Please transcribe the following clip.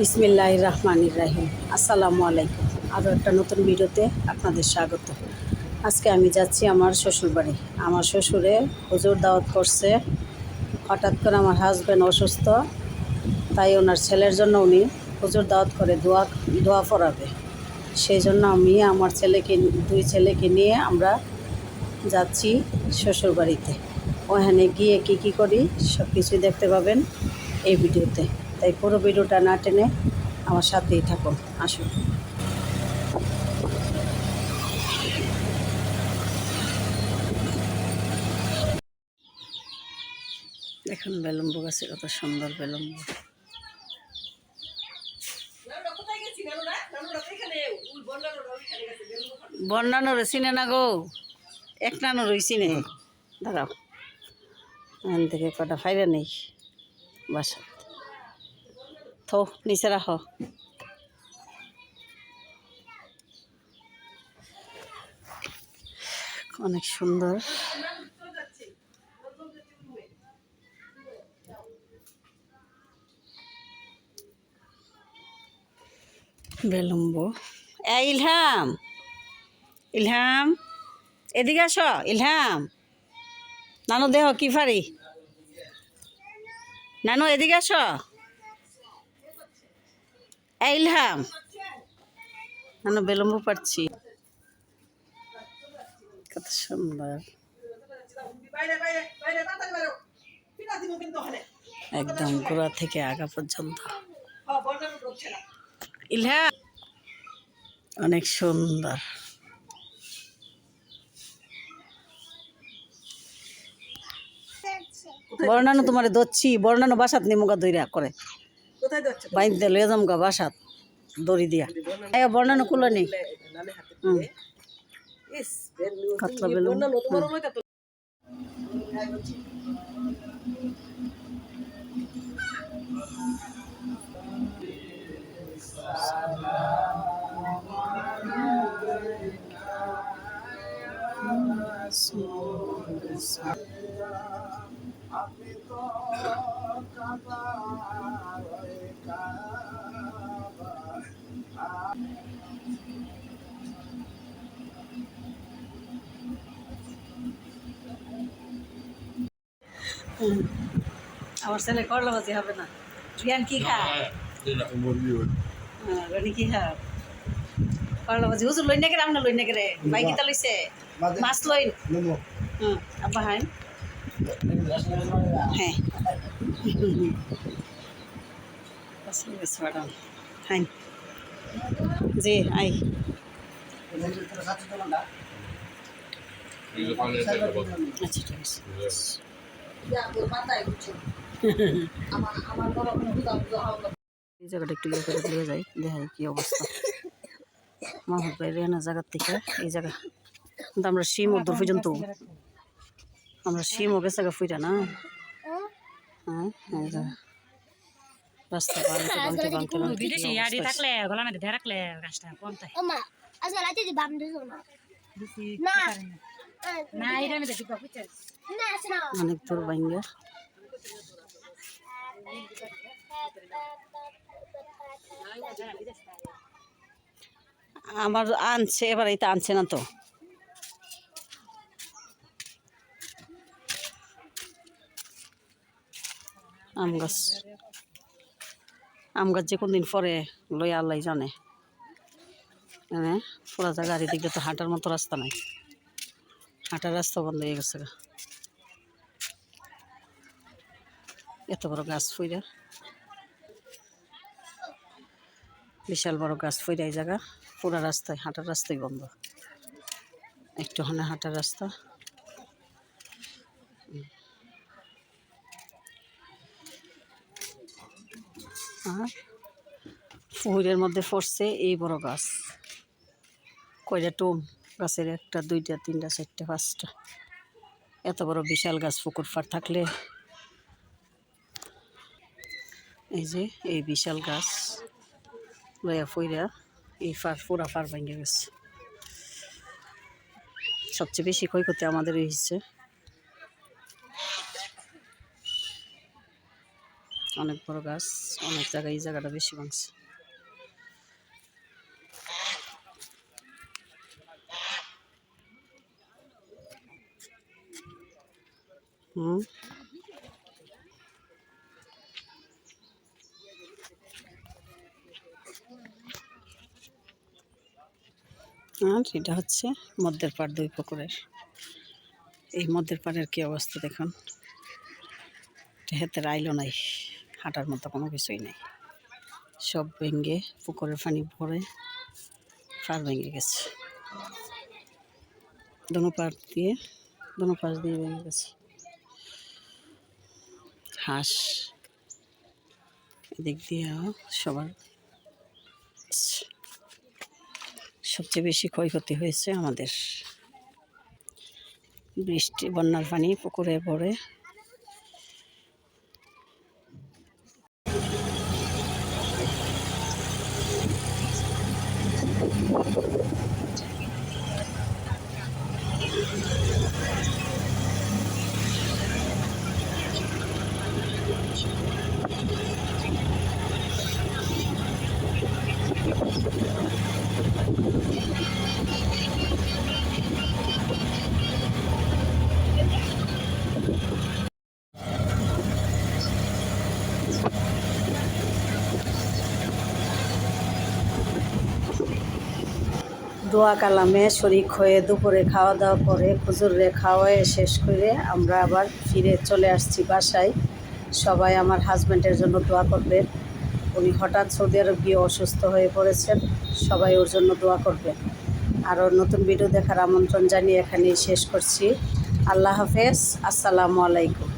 বিসমিল্লাহ রহমান রাহিম। আসসালামু আলাইকুম। আরও একটা নতুন ভিডিওতে আপনাদের স্বাগত। আজকে আমি যাচ্ছি আমার শ্বশুর বাড়ি আমার শ্বশুরে হুজুর দাওয়াত করছে। হঠাৎ করে আমার হাজব্যান্ড অসুস্থ। তাই ওনার ছেলের জন্য উনি হুজুর দাওয়াত করে দোয়া দোয়া পড়াবে। সেই জন্য আমি আমার ছেলেকে, দুই ছেলেকে নিয়ে আমরা যাচ্ছি শ্বশুর বাড়িতে ওখানে গিয়ে কি কি করি সব কিছুই দেখতে পাবেন এই ভিডিওতে। তাই পুরো ভিডিওটা না টেনে আমার সাথেই থাকুন। আসুন। দেখুন বেলম্বু গাছে কত সুন্দর বেলম্ব বন্যানো চিনে না গো? এক নানো রইছি নে দাঁড়াও। এখান থেকে কটা ফাইরে নেই। বাসা। থো নিচে রাখো অনেক সুন্দর। বেলম্ব। এ, ইলহাম। ইলহাম। এদিকে আস, ইলহাম। নানু, দেহ, কি ফারি নানু, এদিকে আস। ইলহাম। নানু বেলম্ব পাচ্ছি কত সুন্দর। একদম গোড়া থেকে আগা পর্যন্ত। ইলহাম, অনেক সুন্দর। বর্ণানো তোমার দচ্ছি বর্ণানো বাসাত নিমুগা দইরা করে। কোথায় যাচ্ছে? বাইন্দে লয়ে যামগা বাসাত দড়ি দিয়া। এই বর্ণানো কুলো নেই কাতলা বেলুন। না নতুন তো আমার ছেলে করলা ভাজি হবে না। রিয়ান কি খা হ্যাঁ, রানি কি খা করলা ভাজি হুজুর লই নাকি রামনা লই নাকি রে? ভাই কিতা লইছে? মাছ লই হুম আব্বা হাই হ্যাঁ। জি, আই। আচ্ছা এই জায়গাটা একটু ইয়ে অবস্থা। ভাই রেহানা জায়গার থেকে এই জায়গা। কিন্তু আমরা শিম দূর পর্যন্ত। আমরা শিম গেছে গা ফুইটা না? হ্যাঁ রাস্তা থাকলে গলা ধরে রাখলে গাছটা এটা. অনেক দূর আমার আনছে এবার এইটা আনছে না তো। আম গাছ। আম গাছ যে কোন দিন পরে লই আল্লাহ জানে। মানে পুরা জায়গা আর এদিকে তো হাঁটার মতো রাস্তা নাই। হাঁটার রাস্তা বন্ধ হয়ে গেছে। এত বড় গাছ ফুইরা বিশাল বড় গাছ ফুইরা এই জায়গা। পুরা রাস্তায়, হাঁটার রাস্তায় বন্ধ। একটু হানা হাঁটার রাস্তা। আর পুকুরের মধ্যে পড়ছে এই বড় গাছ। কয়টা টুম? গাছের একটা, দুইটা, তিনটা, চারটা, পাঁচটা। এত বড় বিশাল গাছ পুকুর ফার থাকলে। এই যে, এই বিশাল গাছ লয়া ফইরা এই ফার পুরা ফার ভেঙে গেছে। সবচেয়ে বেশি ক্ষয়ক্ষতি আমাদের হয়েছে। অনেক বড় গাছ, অনেক জায়গায় এই জায়গাটা বেশি ভাঙছে। আর এটা হচ্ছে মধ্যের পাড়, দুই পুকুরের। এই মধ্যের পাড়ের কি অবস্থা দেখুন। হাতের আইলো নাই। হাঁটার মতো কোনো কিছুই নেই। সব ভেঙে পুকুরের পানি ভরে পাড় ভেঙে গেছে। দোনো পাড় দিয়ে, দোনো পাশ দিয়ে ভেঙে গেছে। হাঁস এদিক দিয়ে সবার সবচেয়ে বেশি ক্ষয়ক্ষতি হয়েছে আমাদের। বৃষ্টি, বন্যার পানি পুকুরে পড়ে দোয়া কালামে শরিক হয়ে দুপুরে খাওয়া দাওয়া করে খুজুরে খাওয়ায় শেষ করে আমরা আবার ফিরে চলে আসছি বাসায়। সবাই আমার হাজব্যান্ডের জন্য দোয়া করবেন। উনি হঠাৎ সৌদি আরব গিয়ে অসুস্থ হয়ে পড়েছেন, সবাই ওর জন্য দোয়া করবেন। আরও নতুন ভিডিও দেখার আমন্ত্রণ জানিয়ে এখানেই শেষ করছি। আল্লাহ হাফেজ, আসসালামু আলাইকুম।